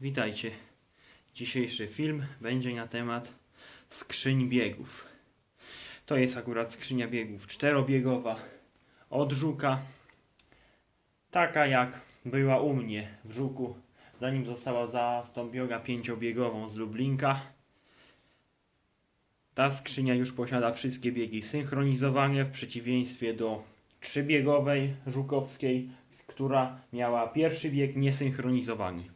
Witajcie. Dzisiejszy film będzie na temat skrzyń biegów. To jest akurat skrzynia biegów czterobiegowa od Żuka. Taka jak była u mnie w Żuku, zanim została zastąpiona pięciobiegową z Lublinka. Ta skrzynia już posiada wszystkie biegi synchronizowane w przeciwieństwie do trzybiegowej żukowskiej, która miała pierwszy bieg niesynchronizowany.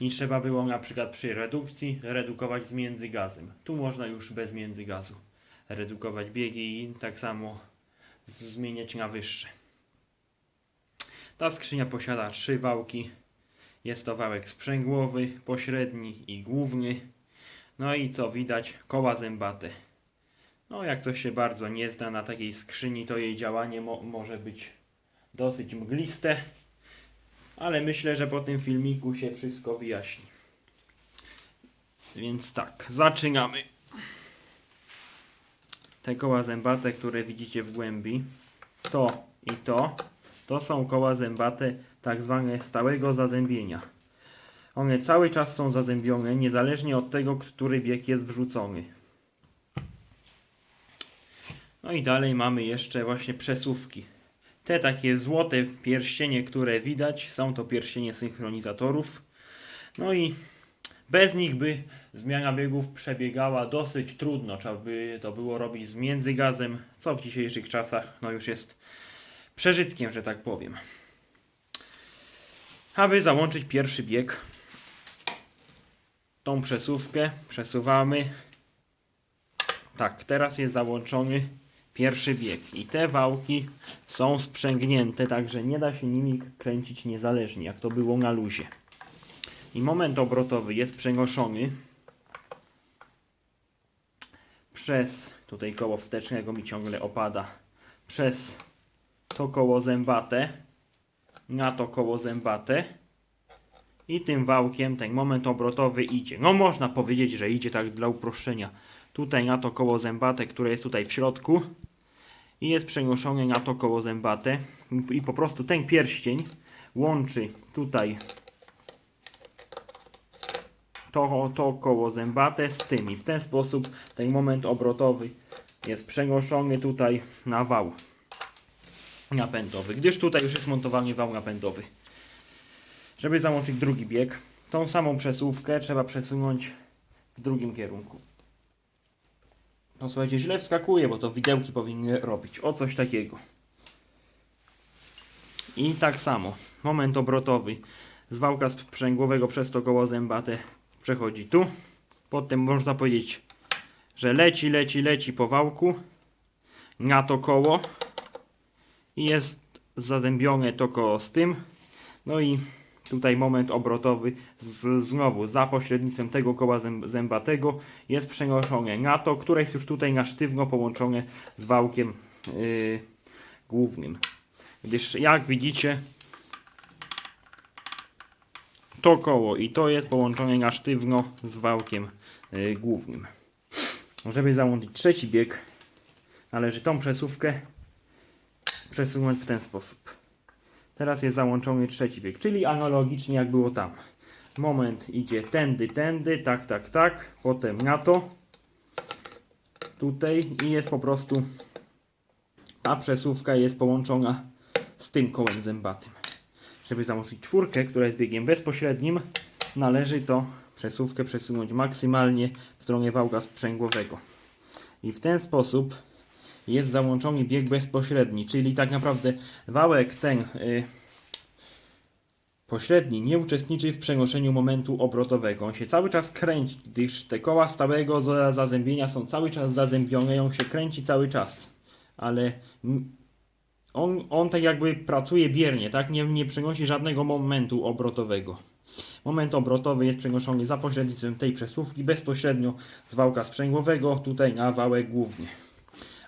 I trzeba było na przykład przy redukcji redukować z międzygazem. Tu można już bez międzygazu redukować biegi i tak samo zmieniać na wyższe. Ta skrzynia posiada trzy wałki. Jest to wałek sprzęgłowy, pośredni i główny. No i co widać, koła zębate. No jak ktoś się bardzo nie zna na takiej skrzyni, to jej działanie mo- może być dosyć mgliste. Ale myślę, że po tym filmiku się wszystko wyjaśni. Więc tak, zaczynamy. Te koła zębate, które widzicie w głębi, to i to, to są koła zębate tak zwane stałego zazębienia. One cały czas są zazębione, niezależnie od tego, który bieg jest wrzucony. No i dalej mamy jeszcze właśnie przesuwki. Te takie złote pierścienie, które widać, są to pierścienie synchronizatorów. No i bez nich by zmiana biegów przebiegała dosyć trudno. Trzeba by to było robić z międzygazem, co w dzisiejszych czasach no już jest przeżytkiem, że tak powiem. Aby załączyć pierwszy bieg, tą przesuwkę przesuwamy. Tak, teraz jest załączony pierwszy bieg i te wałki są sprzęgnięte, także nie da się nimi kręcić niezależnie, jak to było na luzie. I moment obrotowy jest przenoszony przez, tutaj koło wstecznego mi ciągle opada, przez to koło zębate na to koło zębate i tym wałkiem ten moment obrotowy idzie. No można powiedzieć, że idzie tak dla uproszczenia. Tutaj na to koło zębate, które jest tutaj w środku i jest przenoszony na to koło zębate i po prostu ten pierścień łączy tutaj to, to koło zębate z tym i w ten sposób ten moment obrotowy jest przenoszony tutaj na wał napędowy, gdyż tutaj już jest montowany wał napędowy. Żeby załączyć drugi bieg, tą samą przesuwkę trzeba przesunąć w drugim kierunku. No słuchajcie, źle wskakuje, bo to widełki powinny robić. O coś takiego. I tak samo. Moment obrotowy z wałka sprzęgłowego przez to koło zębate przechodzi tu. Potem można powiedzieć, że leci, leci, leci po wałku na to koło i jest zazębione to koło z tym. No i tutaj moment obrotowy z, znowu za pośrednictwem tego koła zęb, zębatego jest przenoszone na to, które jest już tutaj na sztywno połączone z wałkiem yy, głównym. Gdyż jak widzicie to koło i to jest połączone na sztywno z wałkiem yy, głównym. Żeby załączyć trzeci bieg należy tą przesuwkę przesunąć w ten sposób. Teraz jest załączony trzeci bieg, czyli analogicznie jak było tam. Moment idzie tędy, tędy, tak, tak, tak, potem na to, tutaj i jest po prostu ta przesuwka jest połączona z tym kołem zębatym. Żeby załączyć czwórkę, która jest biegiem bezpośrednim, należy to przesuwkę przesunąć maksymalnie w stronę wałka sprzęgłowego. I w ten sposób jest załączony bieg bezpośredni, czyli tak naprawdę wałek ten y, pośredni nie uczestniczy w przenoszeniu momentu obrotowego. On się cały czas kręci, gdyż te koła stałego za- zazębienia są cały czas zazębione, on się kręci cały czas. Ale on, on tak jakby pracuje biernie, tak? Nie, nie żadnego momentu obrotowego. Moment obrotowy jest przenoszony za pośrednictwem tej przesuwki bezpośrednio z wałka sprzęgłowego tutaj na wałek główny.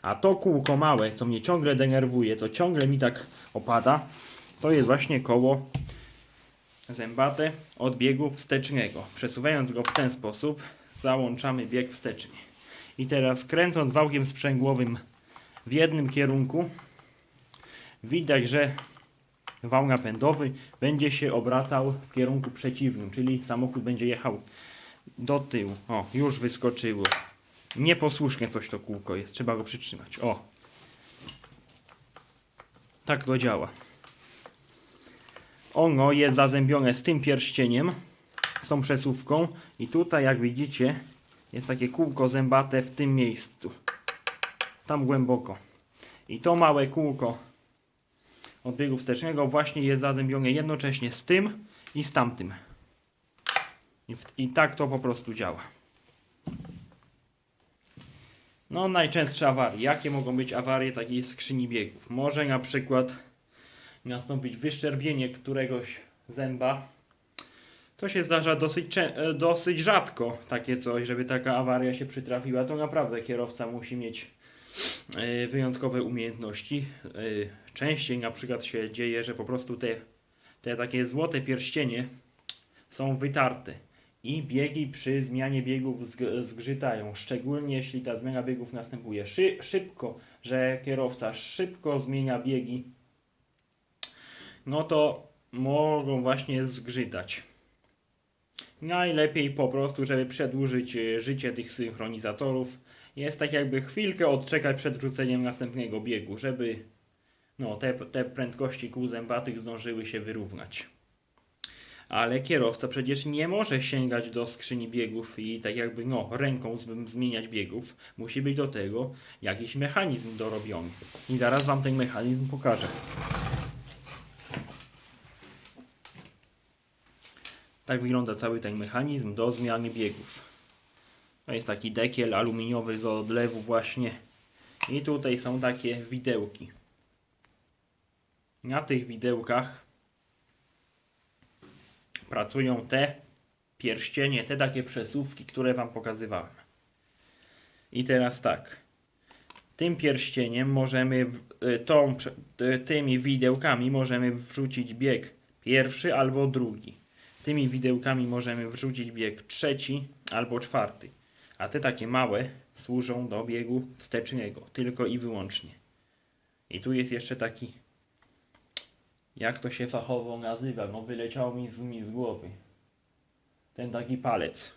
A to kółko małe, co mnie ciągle denerwuje, co ciągle mi tak opada, to jest właśnie koło zębate od biegu wstecznego. Przesuwając go w ten sposób, załączamy bieg wsteczny. I teraz kręcąc wałkiem sprzęgłowym w jednym kierunku, widać, że wał napędowy będzie się obracał w kierunku przeciwnym, czyli samochód będzie jechał do tyłu. O, już wyskoczyło. Nieposłusznie coś to kółko jest, trzeba go przytrzymać. O. Tak to działa. Ono jest zazębione z tym pierścieniem, z tą przesuwką i tutaj jak widzicie jest takie kółko zębate w tym miejscu. Tam głęboko. I to małe kółko od biegu wstecznego właśnie jest zazębione jednocześnie z tym i z tamtym. I, w, I tak to po prostu działa. No najczęstsze awarie. Jakie mogą być awarie takiej skrzyni biegów? Może na przykład nastąpić wyszczerbienie któregoś zęba. To się zdarza dosyć, e, dosyć rzadko takie coś, żeby taka awaria się przytrafiła. To naprawdę kierowca musi mieć e, wyjątkowe umiejętności. E, Częściej na przykład się dzieje, że po prostu te, te takie złote pierścienie są wytarte i biegi przy zmianie biegów zg- zgrzytają, szczególnie jeśli ta zmiana biegów następuje szy- szybko, że kierowca szybko zmienia biegi, no to mogą właśnie zgrzytać. Najlepiej po prostu, żeby przedłużyć e, życie tych synchronizatorów, jest tak jakby chwilkę odczekać przed wrzuceniem następnego biegu, żeby no, te, te prędkości kół zębatych zdążyły się wyrównać. Ale kierowca przecież nie może sięgać do skrzyni biegów i tak jakby no, ręką zmieniać biegów. Musi być do tego jakiś mechanizm dorobiony. I zaraz Wam ten mechanizm pokażę. Tak wygląda cały ten mechanizm do zmiany biegów. To jest taki dekiel aluminiowy z odlewu właśnie. I tutaj są takie widełki. Na tych widełkach pracują te pierścienie, te takie przesuwki, które Wam pokazywałem. I teraz tak. Tym pierścieniem możemy, y, tą, y, tymi widełkami możemy wrzucić bieg pierwszy albo drugi. Tymi widełkami możemy wrzucić bieg trzeci albo czwarty. A te takie małe służą do biegu wstecznego, tylko i wyłącznie. I tu jest jeszcze taki jak to się fachowo nazywa? No wyleciało mi z, mi z głowy. Ten taki palec.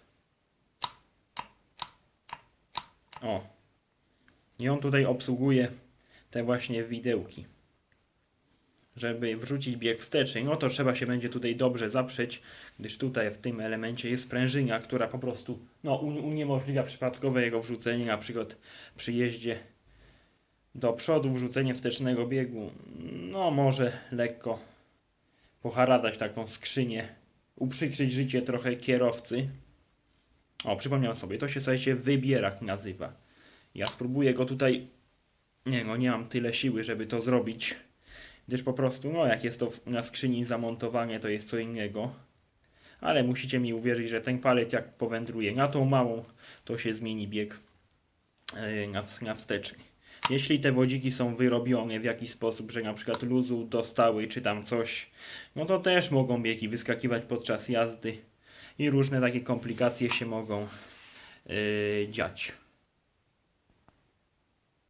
O. I on tutaj obsługuje te właśnie widełki. Żeby wrzucić bieg wsteczny, no to trzeba się będzie tutaj dobrze zaprzeć, gdyż tutaj w tym elemencie jest sprężyna, która po prostu no, un- uniemożliwia przypadkowe jego wrzucenie, na przykład przy jeździe do przodu wrzucenie wstecznego biegu, no może lekko poharadać taką skrzynię, uprzykrzyć życie trochę kierowcy. O, przypomniałem sobie, to się słuchajcie wybierak nazywa. Ja spróbuję go tutaj, nie no, nie mam tyle siły, żeby to zrobić, gdyż po prostu, no jak jest to na skrzyni zamontowanie, to jest co innego. Ale musicie mi uwierzyć, że ten palec jak powędruje na tą małą, to się zmieni bieg na, ws- na wsteczny. Jeśli te wodziki są wyrobione w jakiś sposób, że na przykład luzu dostały czy tam coś, no to też mogą biegi wyskakiwać podczas jazdy i różne takie komplikacje się mogą yy, dziać.